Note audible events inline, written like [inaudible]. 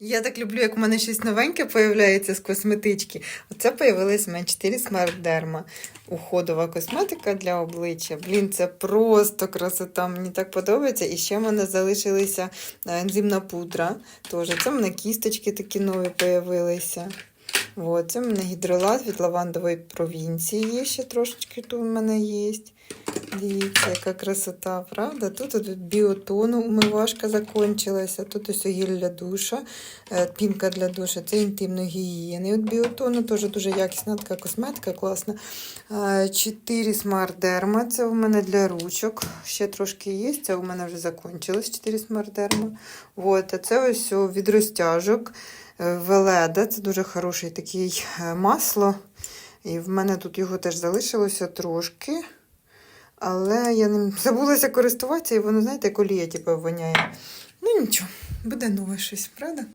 Я так люблю, як у мене щось новеньке появляється з косметички. Оце появилась у мене 4 Smart Derma. Уходова косметика для обличчя. Блін, це просто красота. Мені так подобається. І ще в мене залишилися е, ензимна пудра. Тоже. Це в мене кісточки такі нові появилися. От, це в мене гідролат від лавандової провінції. Є ще трошечки тут в мене є. Дивіться, яка красота, правда? Тут, тут біотону умивашка закончилася. Тут ось гель для душа, е, пінка для душа, це інтимної гігієни. От біотону теж дуже якісна така косметика, класна. Е, 4 Smart Derma, це у мене для ручок. Ще трошки є, це у мене вже закончилось 4 Smart Derma. От, а це ось від розтяжок. е, Веледа, це дуже хороший такий е, масло. І в мене тут його теж залишилося трошки. Але я ним [laughs] забулася користуватися, і воно, знаєте, колія олія, типу, воняє. Ну нічого, буде нове щось, правда?